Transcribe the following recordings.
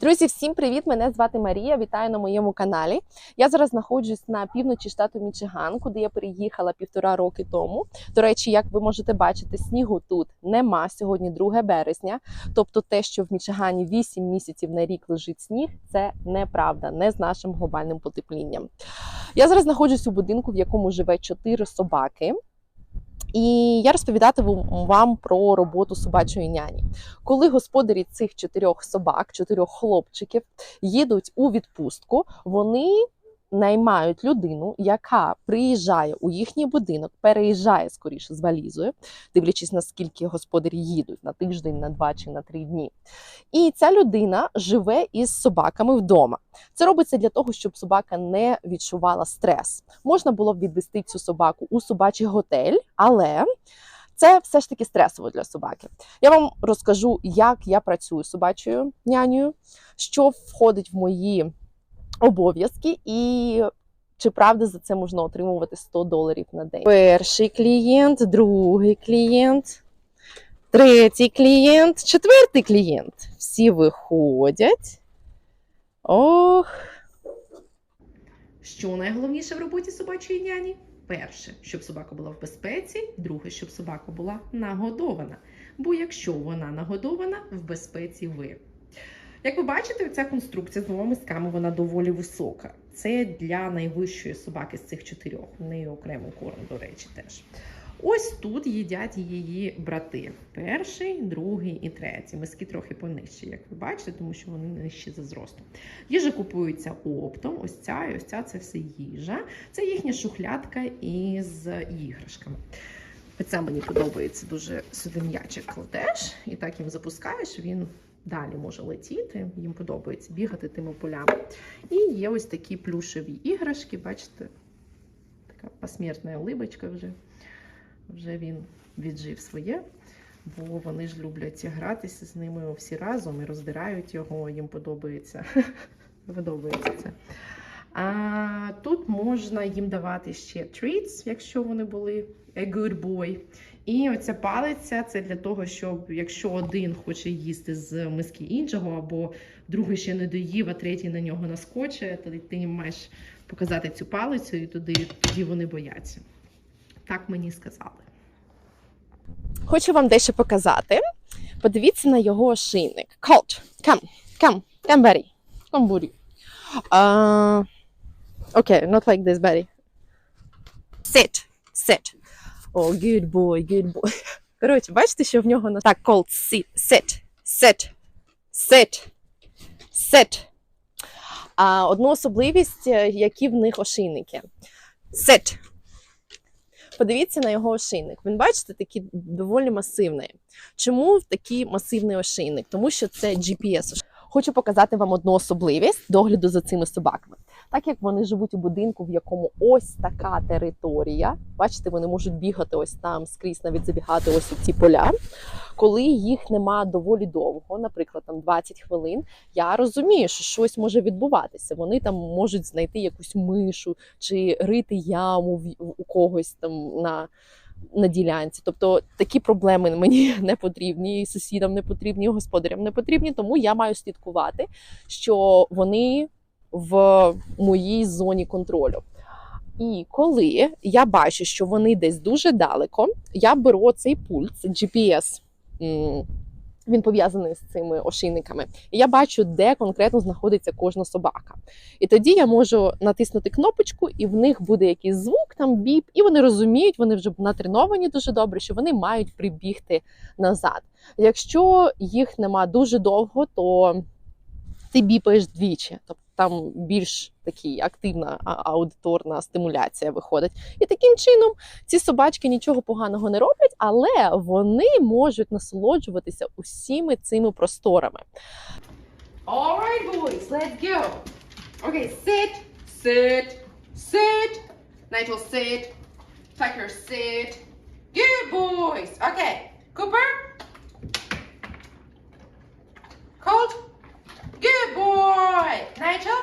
Друзі, всім привіт! Мене звати Марія. Вітаю на моєму каналі. Я зараз знаходжусь на півночі штату Мічиган, куди я переїхала півтора роки тому. До речі, як ви можете бачити, снігу тут нема. Сьогодні 2 березня. Тобто, те, що в Мічигані 8 місяців на рік лежить сніг, це неправда, не з нашим глобальним потеплінням. Я зараз знаходжусь у будинку, в якому живе 4 собаки. І я розповідатиму вам про роботу собачої няні. Коли господарі цих чотирьох собак, чотирьох хлопчиків їдуть у відпустку, вони наймають людину, яка приїжджає у їхній будинок, переїжджає скоріше з валізою, дивлячись наскільки господарі їдуть на тиждень, на два чи на три дні. І ця людина живе із собаками вдома. Це робиться для того, щоб собака не відчувала стрес. Можна було б відвести цю собаку у собачий готель, але це все ж таки стресово для собаки. Я вам розкажу, як я працюю собачою нянею, що входить в мої обов'язки і. Чи правда за це можна отримувати 100 доларів на день? Перший клієнт, другий клієнт, третій клієнт, четвертий клієнт. Всі виходять. Ох, Що найголовніше в роботі собачої няні? Перше, щоб собака була в безпеці, друге, щоб собака була нагодована. Бо якщо вона нагодована, в безпеці ви. Як ви бачите, ця конструкція з двома мисками вона доволі висока. Це для найвищої собаки з цих чотирьох. В неї окремий корм, до речі, теж. Ось тут їдять її брати: перший, другий і третій. Миски трохи понижчі, як ви бачите, тому що вони нижчі за зростом. Їжа купується оптом. Ось ця і ось ця це все їжа. Це їхня шухлядка із іграшками. Це мені подобається дуже сюди м'ячик кладеш, і так їм запускаєш. Він далі може летіти. Їм подобається бігати тими полями. І є ось такі плюшеві іграшки. Бачите, така посмертна улибочка вже. Вже він віджив своє, бо вони ж люблять гратися з ними всі разом і роздирають його. Їм подобається. подобається це. А тут можна їм давати ще treats, якщо вони були a good boy. І оця палиця це для того, щоб якщо один хоче їсти з миски іншого, або другий ще не доїв, а третій на нього наскоче, то ти маєш показати цю палицю, і туди тоді вони бояться. Так мені сказали. хочу вам дещо показати. Подивіться на його ошейник. Colt, come, come, come, Betty. Come, Buddy. Uh, not like this, Betty. Sit, sit. Oh, good boy, good boy. Коротше, бачите, що в нього на так, Colt, sit, sit, sit, sit, sit. А, одну особливість, е, які в них ошейники. Sit. Подивіться на його ошейник. Він бачите, такий доволі масивний. Чому такий масивний ошейник? Тому що це GPS. Хочу показати вам одну особливість догляду за цими собаками. Так як вони живуть у будинку, в якому ось така територія, бачите, вони можуть бігати ось там скрізь, навіть забігати ось у ці поля. Коли їх нема доволі довго, наприклад, там 20 хвилин, я розумію, що щось може відбуватися. Вони там можуть знайти якусь мишу чи рити яму у когось там на на ділянці. Тобто такі проблеми мені не потрібні, і сусідам не потрібні, і господарям не потрібні. Тому я маю слідкувати, що вони в моїй зоні контролю. І коли я бачу, що вони десь дуже далеко, я беру цей пульт, GPS. Він пов'язаний з цими ошейниками. І я бачу, де конкретно знаходиться кожна собака. І тоді я можу натиснути кнопочку, і в них буде якийсь звук, там біп, і вони розуміють, вони вже натреновані дуже добре, що вони мають прибігти назад. Якщо їх нема дуже довго, то ти біпаєш двічі, тобто там більш такий активна аудиторна стимуляція виходить. І таким чином ці собачки нічого поганого не роблять, але вони можуть насолоджуватися усіми цими просторами. All right, boys, let's go. Okay, sit, sit, sit. Nigel, sit. Tucker, sit. Good boys. Okay, Cooper. Colt. Good boy. Nigel.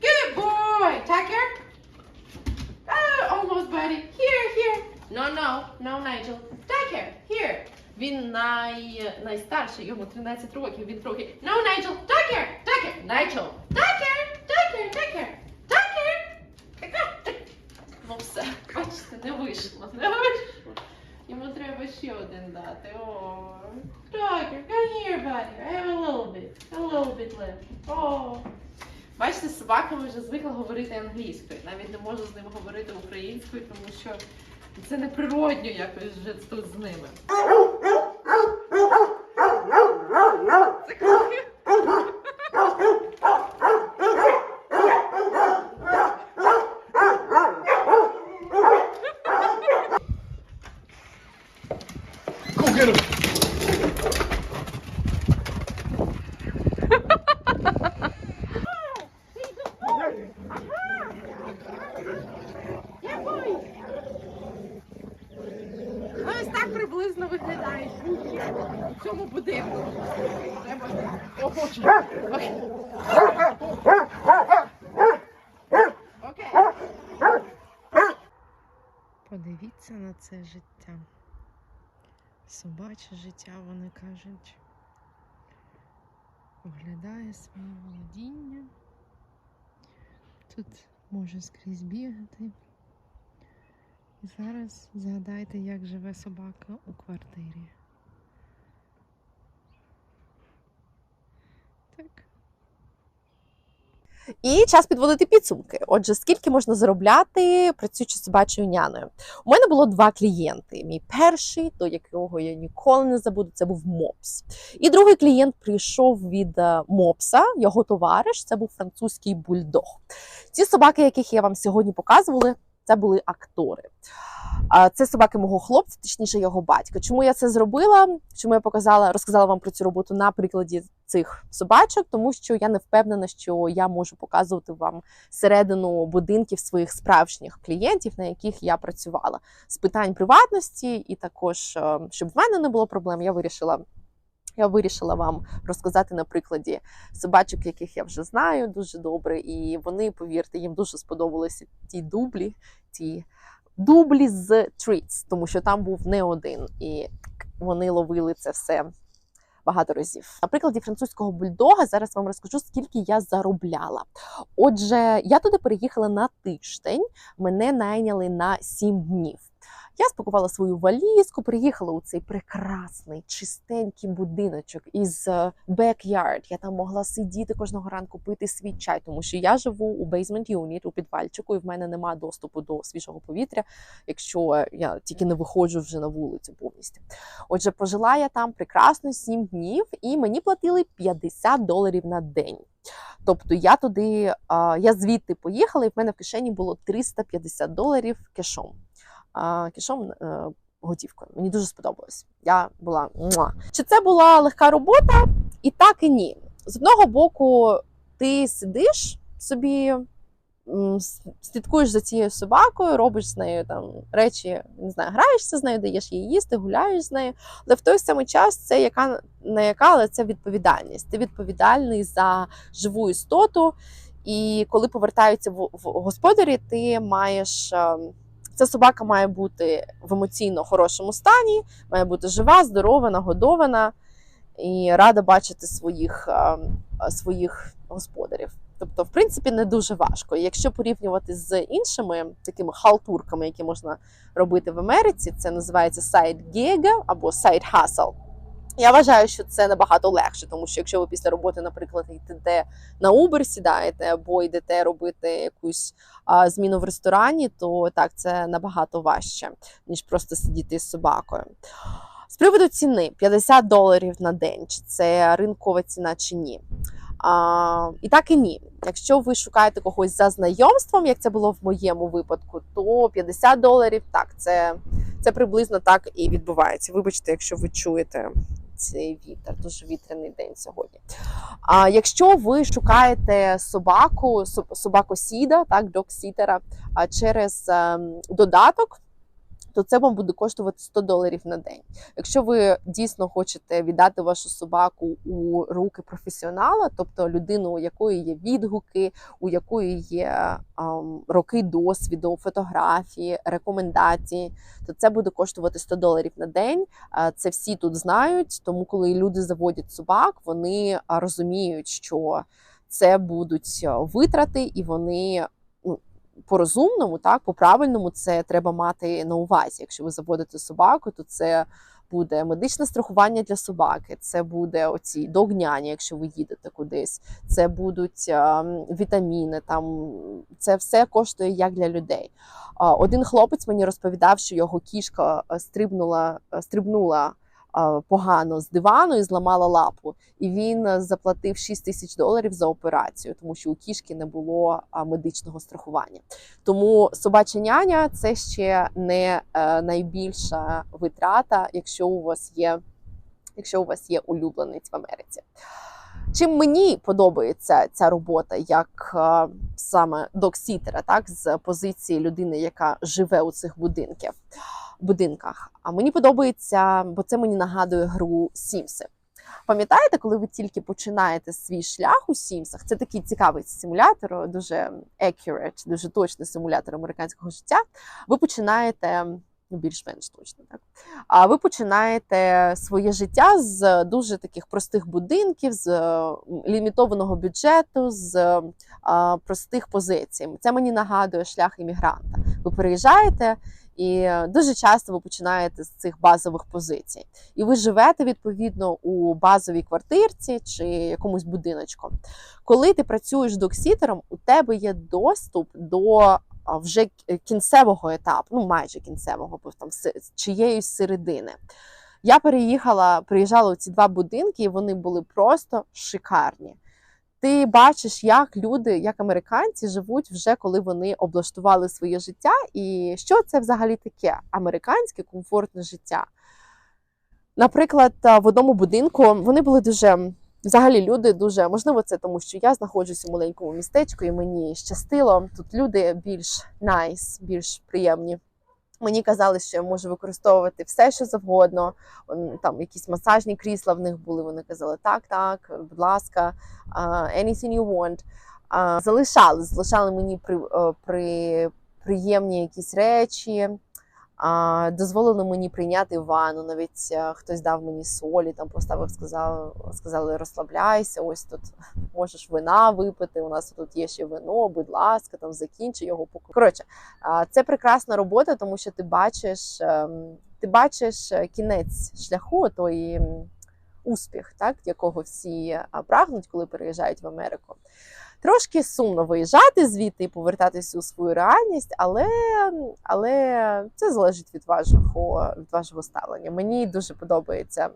Good boy. Tucker. Oh, almost, buddy. Here, here. No, no, no, Nigel. Tucker, here. Він най... найстарший, йому 13 років, він трохи. No, Nigel, Tucker! Райчел, такер, такер, такер, такер. Така. Ну все, бачите, не вийшло, не вийшло. Йому треба ще один дати. О, Такер, come here, buddy. I have a little bit, a little bit left. О. Бачите, з собаками вже звикла говорити англійською. Навіть не можу з ним говорити українською, тому що це неприродньо якось вже тут з ними. Go. Ось так приблизно будки у цьому будинку. Треба. Подивіться на це життя. Собаче життя, вони кажуть, оглядає своє володіння. Тут може скрізь бігати. І зараз згадайте, як живе собака у квартирі. Так. І час підводити підсумки. Отже, скільки можна заробляти працюючи собачою няною? У мене було два клієнти. Мій перший, до якого я ніколи не забуду, це був Мопс. І другий клієнт прийшов від е, Мопса, його товариш, це був французький бульдог. Ці собаки, яких я вам сьогодні показувала, це були актори. Це собаки мого хлопця, точніше його батька. Чому я це зробила? Чому я показала, розказала вам про цю роботу на прикладі цих собачок? Тому що я не впевнена, що я можу показувати вам середину будинків своїх справжніх клієнтів, на яких я працювала з питань приватності, і також е, щоб в мене не було проблем, я вирішила. Я вирішила вам розказати на прикладі собачок, яких я вже знаю дуже добре, і вони, повірте, їм дуже сподобалися ті дублі, ті дублі з тріц, тому що там був не один, і вони ловили це все багато разів. На прикладі французького бульдога зараз вам розкажу, скільки я заробляла. Отже, я туди переїхала на тиждень, мене найняли на 7 днів. Я спакувала свою валізку, приїхала у цей прекрасний чистенький будиночок із е, backyard. Я там могла сидіти кожного ранку, пити свій чай, тому що я живу у basement unit, у підвальчику, і в мене немає доступу до свіжого повітря, якщо я тільки не виходжу вже на вулицю повністю. Отже, пожила я там прекрасно 7 днів, і мені платили 50 доларів на день. Тобто я туди, я звідти поїхала, і в мене в кишені було 350 доларів кешом. А, Кешом е, готівкою. Мені дуже сподобалось. Я була муа. Чи це була легка робота? І так, і ні. З одного боку, ти сидиш собі, слідкуєш за цією собакою, робиш з нею там речі, не знаю, граєшся з нею, даєш їй їсти, гуляєш з нею. Але в той самий час це яка не яка, але це відповідальність. Ти відповідальний за живу істоту. І коли повертаються в, в господарі, ти маєш. Ця собака має бути в емоційно хорошому стані, має бути жива, здорова, нагодована і рада бачити своїх, своїх господарів. Тобто, в принципі, не дуже важко. Якщо порівнювати з іншими такими халтурками, які можна робити в Америці, це називається сайт гега або сайт hustle. Я вважаю, що це набагато легше, тому що якщо ви після роботи, наприклад, йдете на Uber, сідаєте або йдете робити якусь а, зміну в ресторані, то так це набагато важче, ніж просто сидіти з собакою. З приводу ціни 50 доларів на день, чи це ринкова ціна чи ні. А, і так і ні. Якщо ви шукаєте когось за знайомством, як це було в моєму випадку, то 50 доларів так, це, це приблизно так і відбувається. Вибачте, якщо ви чуєте цей вітер, дуже вітряний день сьогодні. А якщо ви шукаєте собаку, соб- собаку-сіда, так, док-сітера, через ем, додаток, то це вам буде коштувати 100 доларів на день. Якщо ви дійсно хочете віддати вашу собаку у руки професіонала, тобто людину, у якої є відгуки, у якої є ем, роки досвіду, фотографії, рекомендації, то це буде коштувати 100 доларів на день. Це всі тут знають, тому коли люди заводять собак, вони розуміють, що це будуть витрати, і вони ну, по розумному, так, по правильному, це треба мати на увазі. Якщо ви заводите собаку, то це буде медичне страхування для собаки, це буде оці догняні, якщо ви їдете кудись, це будуть е, вітаміни. Там це все коштує як для людей. А, Один хлопець мені розповідав, що його кішка е, стрибнула, е, стрибнула погано з дивану і зламала лапу. І він е, заплатив 6 тисяч доларів за операцію, тому що у кішки не було медичного страхування. Тому собача няня це ще не е, найбільша витрата, якщо у вас є, якщо у вас є улюбленець в Америці. Чим мені подобається ця робота як е, саме доксітера, так з позиції людини, яка живе у цих будинків, будинках. А мені подобається, бо це мені нагадує гру Сімси. Пам'ятаєте, коли ви тільки починаєте свій шлях у Сімсах? Це такий цікавий симулятор, дуже accurate, дуже точний симулятор американського життя. Ви починаєте ну, більш-менш точно, так? А ви починаєте своє життя з дуже таких простих будинків, з лімітованого бюджету, з простих позицій. Це мені нагадує шлях іммігранта. Ви переїжджаєте. І дуже часто ви починаєте з цих базових позицій, і ви живете відповідно у базовій квартирці чи якомусь будиночку. Коли ти працюєш доксітером, у тебе є доступ до вже кінцевого етапу, ну майже кінцевого, бо там чиєїсь середини. Я переїхала, приїжджала у ці два будинки, і вони були просто шикарні. Ти бачиш, як люди, як американці живуть вже коли вони облаштували своє життя, і що це взагалі таке американське комфортне життя. Наприклад, в одному будинку вони були дуже. Взагалі люди дуже можливо, це тому, що я знаходжусь у маленькому містечку, і мені щастило. Тут люди більш найс, більш приємні. Мені казали, що я можу використовувати все, що завгодно. Там якісь масажні крісла в них були. Вони казали, так, так, будь ласка, anything you want. Залишали, залишали мені при, при, приємні якісь речі. Дозволили мені прийняти ванну. Навіть хтось дав мені солі, там поставив, сказав, сказали, розслабляйся, ось тут можеш вина випити. У нас тут є ще вино, будь ласка, там закінчи його. Коротше, це прекрасна робота, тому що ти бачиш, ем, ти бачиш е, кінець шляху, той успіх, так, якого всі прагнуть, коли переїжджають в Америку. Трошки сумно виїжджати звідти і повертатися у свою реальність, але, але це залежить від вашого, від вашого ставлення. Мені дуже подобається.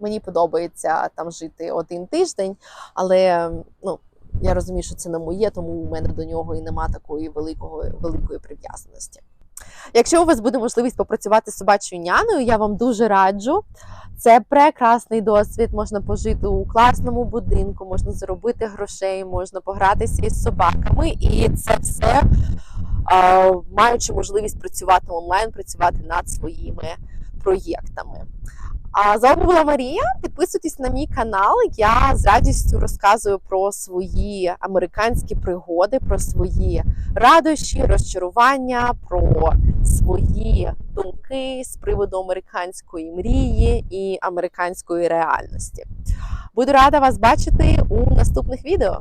Мені подобається там жити один тиждень, але ну, я розумію, що це не моє, тому у мене до нього і нема такої великого, великої прив'язаності. Якщо у вас буде можливість попрацювати з собачою няною, я вам дуже раджу. Це прекрасний досвід. Можна пожити у класному будинку, можна заробити грошей, можна погратися із собаками, і це все маючи можливість працювати онлайн, працювати над своїми проєктами. А з вами була Марія. Підписуйтесь на мій канал. Я з радістю розказую про свої американські пригоди, про свої радощі, розчарування, про свої думки з приводу американської мрії і американської реальності. Буду рада вас бачити у наступних відео.